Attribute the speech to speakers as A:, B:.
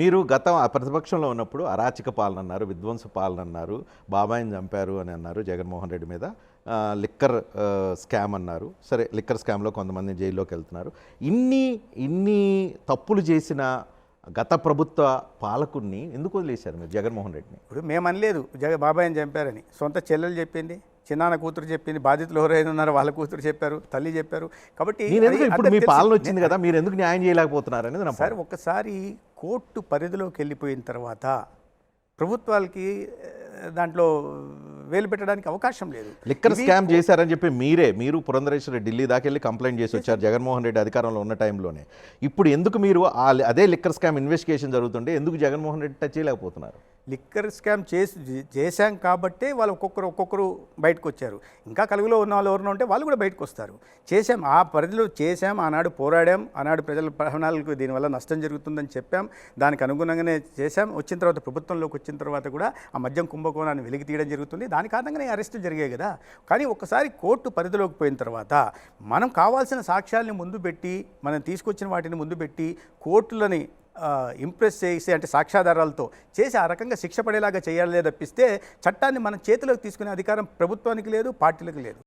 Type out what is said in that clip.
A: మీరు గత ప్రతిపక్షంలో ఉన్నప్పుడు అరాచక పాలన అన్నారు విధ్వంస పాలన అన్నారు బాబాయిని చంపారు అని అన్నారు జగన్మోహన్ రెడ్డి మీద. లిక్కర్ స్కామ్ అన్నారు. సరే లిక్కర్ స్కామ్లో కొంతమంది జైల్లోకి వెళ్తున్నారు. ఇన్ని ఇన్ని తప్పులు చేసిన గత ప్రభుత్వ పాలకుడిని ఎందుకు వదిలేశారు మీరు జగన్మోహన్ రెడ్డిని?
B: ఇప్పుడు మేము అనలేదు జగ బాబాయ్ అని చంపారని. సొంత చెల్లెలు చెప్పింది. చిన్నాన్న కూతురు చెప్పింది బాధితులు ఎవరైనా ఉన్నారో వాళ్ళ కూతురు చెప్పారు తల్లి చెప్పారు. కాబట్టి
A: ఇప్పుడు మీ. పాలన వచ్చింది కదా మీరు ఎందుకు న్యాయం చేయలేకపోతున్నారు అనేది నా
B: సార్ ఒక్కసారి కోర్టు పరిధిలోకి వెళ్ళిపోయిన తర్వాత ప్రభుత్వాలకి దాంట్లో వేలు పెట్టడానికి అవకాశం లేదు.
A: లిక్కర్ స్కామ్ చేశారని చెప్పి మీరే మీరు పురంధరేశ్వరి ఢిల్లీ దాకా వెళ్ళి కంప్లైంట్ చేసి వచ్చారు జగన్మోహన్ రెడ్డి అధికారంలో ఉన్న టైంలోనే. ఇప్పుడు ఎందుకు మీరు అదే లిక్కర్ స్కామ్ ఇన్వెస్టిగేషన్ జరుగుతుంటే ఎందుకు జగన్మోహన్ రెడ్డి టచ్ చేయలేకపోతున్నారు?
B: లిక్కర్ స్కామ్ చేసి చేశాం కాబట్టే వాళ్ళు ఒక్కొక్కరు ఒక్కొక్కరు బయటకు వచ్చారు. ఇంకా కలుగులో ఉన్న వాళ్ళు ఎవరైనా ఉంటే వాళ్ళు కూడా బయటకు వస్తారు. చేశాం. ఆ పరిధిలో చేశాం. ఆనాడు పోరాడాం. ఆనాడు ప్రజల ప్రాణాలకు దీనివల్ల నష్టం జరుగుతుందని చెప్పాం. దానికి అనుగుణంగానే చేశాం. వచ్చిన తర్వాత ప్రభుత్వంలోకి వచ్చిన తర్వాత కూడా ఆ మద్యం కుంభకోణాన్ని వెలికి తీయడం జరుగుతుంది. దాని కారణంగానే అరెస్టులు జరిగాయి కదా. కానీ ఒకసారి కోర్టు పరిధిలోకి పోయిన తర్వాత మనం కావాల్సిన సాక్ష్యాల్ని ముందు పెట్టి మనం తీసుకొచ్చిన వాటిని ముందు పెట్టి కోర్టులని ఇంప్రెస్ చేసి అంటే సాక్ష్యాధారాలతో చేసి ఆ రకంగా శిక్ష పడేలాగా చేయాలి తప్పిస్తే చట్టాన్ని మన చేతిలోకి తీసుకునే అధికారం ప్రభుత్వానికి లేదు పార్టీలకు లేదు.